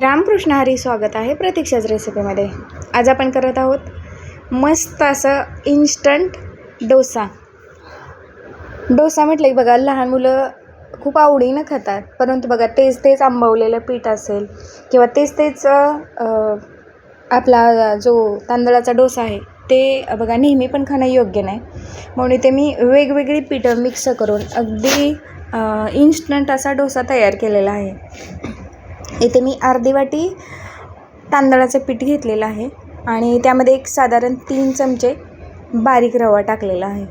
रामकृष्ण हरी स्वागत आहे प्रतीक्षाच रेसिपीमध्ये. आज आपण करत आहोत मस्त असं इन्स्टंट डोसा. डोसा म्हटलं की बघा लहान मुलं खूप आवडीनं खातात परंतु बघा तेच तेच आंबवलेलं पीठ असेल किंवा तेच तेच आपला जो तांदळाचा डोसा आहे ते बघा नेहमी पण खाणं योग्य नाही. म्हणून ते मी वेगवेगळी पीठं मिक्स करून अगदी इन्स्टंट असा डोसा तयार केलेला आहे. इथे मी अर्धी वाटी तांदळाचं पीठ घेतलेलं आहे आणि त्यामध्ये एक साधारण तीन चमचे बारीक रवा टाकलेला आहे.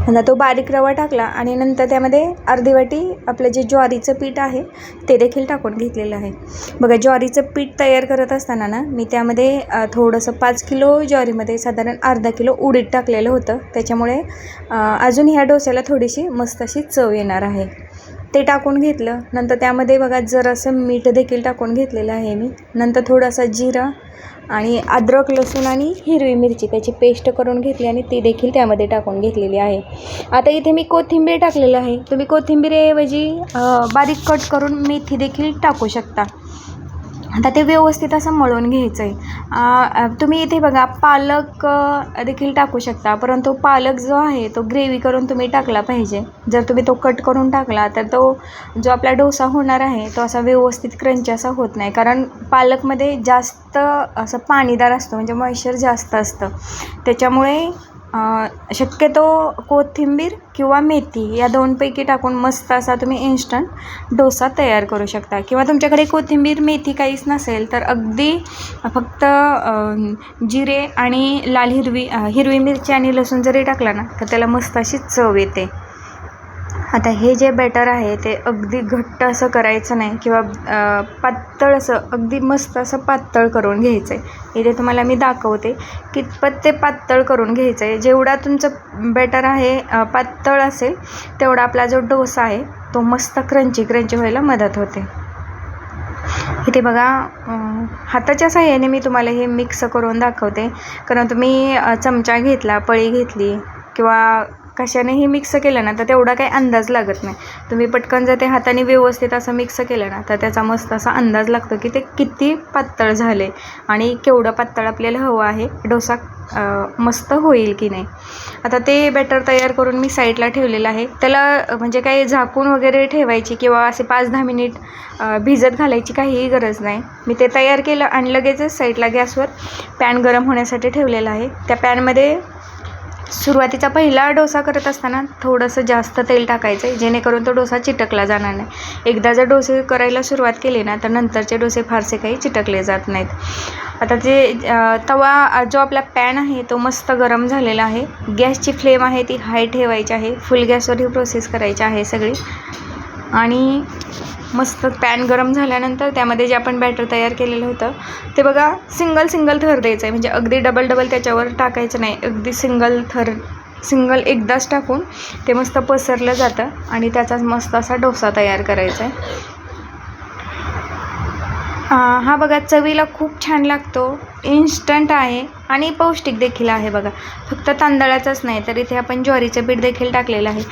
आता तो बारीक रवा टाकला आणि नंतर त्यामध्ये अर्धी वाटी आपलं जे ज्वारीचं पीठ आहे ते देखील टाकून घेतलेलं आहे. बघा ज्वारीचं पीठ तयार करत असताना ना मी त्यामध्ये थोडंसं पाच किलो ज्वारीमध्ये साधारण अर्धा किलो उडीद टाकलेलं होतं. त्याच्यामुळे अजून ह्या डोस्याला थोडीशी मस्त अशी चव येणार आहे. ते टाकून घेतलं. नंतर त्यामध्ये बघा जरासं मीठ देखील टाकून घेतलेलं आहे मी. नंतर थोडासा जिरा आणि अद्रक लसूण आणि हिरवी मिरची त्याची पेस्ट करून घेतली आणि ती देखील त्यामध्ये टाकून घेतलेली आहे. आता इथे मी कोथिंबीर टाकलेलं आहे. तुम्ही कोथिंबीरऐवजी बारीक कट करून मेथी देखील टाकू शकता. आता ते व्यवस्थित असं मळून घ्यायचं आहे तुम्ही इथे बघा पालक देखील टाकू शकता परंतु पालक जो आहे तो ग्रेव्ही करून तुम्ही टाकला पाहिजे. जर तुम्ही तो कट करून टाकला तर तो जो आपला डोसा होणार आहे तो असा व्यवस्थित क्रंची असा होत नाही. कारण पालकमध्ये जास्त असं पाणीदार असतं म्हणजे मॉइश्चर जास्त असतं. त्याच्यामुळे शक्यतो कोथिंबीर किंवा मेथी या दोनपैकी टाकून मस्त असा तुम्ही इन्स्टंट डोसा तयार करू शकता. किंवा तुमच्याकडे कोथिंबीर मेथी काहीच नसेल तर अगदी फक्त जिरे आणि लाल हिरवी हिरवी मिरची आणि लसूण जरी टाकला ना तर त्याला मस्त अशी चव येते. आता हे जे बॅटर आहे ते अगदी घट्ट असं करायचं नाही किंवा पातळ असं अगदी मस्त असं पातळ करून घ्यायचं आहे इथे तुम्हाला मी दाखवते कितपत ते पातळ करून घ्यायचं आहे जेवढा तुमचं बॅटर आहे पातळ असेल तेवढा आपला जो डोसा आहे तो मस्त क्रंची क्रंची व्हायला मदत होते. इथे बघा हाताच्या साह्याने मी तुम्हाला हे मिक्स करून दाखवते. कारण तुम्ही चमचा घेतला पळी घेतली किंवा कशानेही मिक्स केलं ना तर तेवढा काही अंदाज लागत नाही. तुम्ही पटकन जर ते हाताने व्यवस्थित असं मिक्स केलं ना तर त्याचा मस्त असा अंदाज लागतो की ते किती पातळ झाले आणि केवढं पातळ आपल्याला हवं आहे डोसा मस्त होईल की नाही. आता ते बॅटर तयार करून मी साईडला ठेवलेलं आहे. त्याला म्हणजे काही झाकून वगैरे ठेवायची किंवा असे पाच दहा मिनिट भिजत घालायची काहीही गरज नाही. मी ते तयार केलं आणि लगेचच साईडला गॅसवर पॅन गरम होण्यासाठी ठेवलेला आहे. त्या पॅनमध्ये सुरुवातीचा पहिला डोसा करत असताना थोडंसं जास्त तेल टाकायचं आहे जेणेकरून तो डोसा चिटकला जाणार नाही. एकदा जर डोसे करायला सुरुवात केली ना तर नंतरचे डोसे फारसे काही चिटकले जात नाहीत. आता ते तवा जो आपला पॅन आहे तो मस्त गरम झालेला आहे. गॅसची फ्लेम आहे ती हाय ठेवायची आहे. फुल गॅसवर ही प्रोसेस करायची आहे सगळी. आणि मस्त पॅन गरम झाल्यानंतर त्यामध्ये जे आपण बॅटर तयार केलेलं होतं ते बघा सिंगल सिंगल थर द्यायचं आहे. म्हणजे अगदी डबल डबल त्याच्यावर टाकायचं नाही. अगदी सिंगल थर सिंगल एकदाच टाकून ते मस्त पसरलं जातं आणि त्याचाच मस्त असा डोसा तयार करायचा आहे. हा बघा चवीला खूप छान लागतो. इन्स्टंट आहे. आणि पौष्टिक देखील आहे बघा. फक्त तांदळाचंच नाही तर इथे आपण ज्वारीचं पीठ देखील टाकलेलं आहे.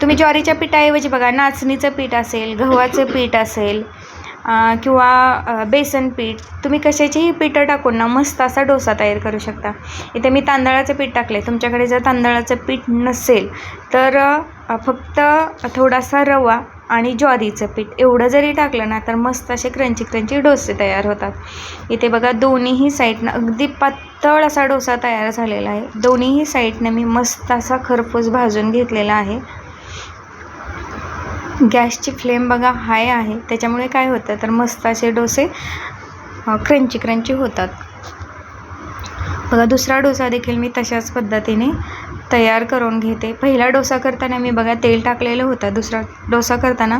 तुम्ही ज्वारीच्या पिठाऐवजी बघा नाचणीचं पीठ असेल गव्हाचं पीठ असेल किंवा बेसन पीठ तुम्ही कशाचीही पिठं टाकून ना मस्त असा डोसा तयार करू शकता. इथे मी तांदळाचं पीठ टाकले तुमच्याकडे जर तांदळाचं पीठ नसेल तर फक्त थोडासा रवा आणि ज्वारीचं पीठ. एवढं जरी टाकलं ना तर मस्त असे क्रंची क्रंची डोसे तयार होतात. इथे बघा दोन्हीही साईडनं अगदी पातळ असा डोसा तयार झालेला आहे. दोन्हीही साईडनं मी मस्त असा खरपूस भाजून घेतलेला आहे. गॅसची फ्लेम बघा हाय आहे. त्याच्यामुळे काय होतं तर मस्त असे डोसे क्रंची क्रंची होतात. बघा दुसरा डोसा देखील मी तशाच पद्धतीने तयार करून घेते. पहिला डोसा करताना मी बघा तेल टाकलेलं होतं. दुसरा डोसा करताना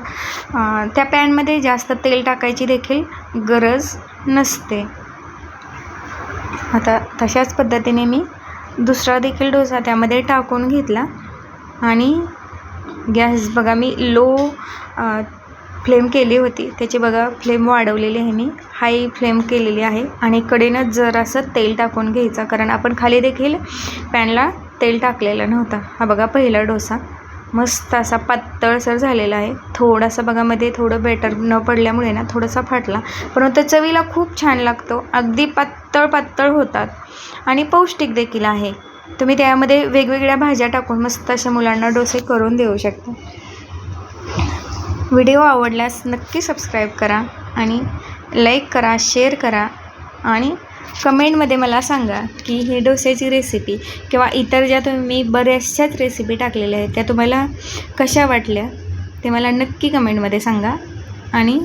त्या पॅनमध्ये जास्त तेल टाकायची देखील गरज नसते. आता तशाच पद्धतीने मी दुसरा देखील डोसा त्यामध्ये टाकून घेतला. आणि गॅस बघा मी लो फ्लेम केली होती. त्याची बघा फ्लेम वाढवलेली आहे मी. हाय फ्लेम केलेली आहे. आणि कडेनं जरासं तेल टाकून घ्यायचं. कारण आपण खाली देखील पॅनला तेल टाकलेलं नव्हतं. हा बघा पहिला डोसा. मस्त असा पातळसर झालेला आहे. थोडासा बघा मध्ये थोडं बेटर न पडल्यामुळे ना थोडासा फाटला. परंतु चवीला खूप छान लागतो. अगदी पातळ पातळ होतात. आणि पौष्टिक देखील आहे. तुम्ही त्यामध्ये वेगवेगळ्या भाज्या टाकून मस्त अशा मुलांना डोसे करून देऊ शकता. व्हिडिओ आवडल्यास नक्की सबस्क्राईब करा आणि लाईक करा शेअर करा आणि कमेंटमध्ये मला सांगा की ही डोस्याची रेसिपी किंवा इतर ज्या तुम्ही बऱ्याचशाच रेसिपी टाकलेल्या आहेत त्या तुम्हाला कशा वाटल्या ते मला नक्की कमेंटमध्ये सांगा आणि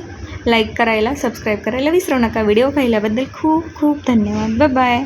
लाईक करायला सबस्क्राईब करायला विसरू नका. व्हिडिओ पाहिल्याबद्दल खूप खूप धन्यवाद. Bye bye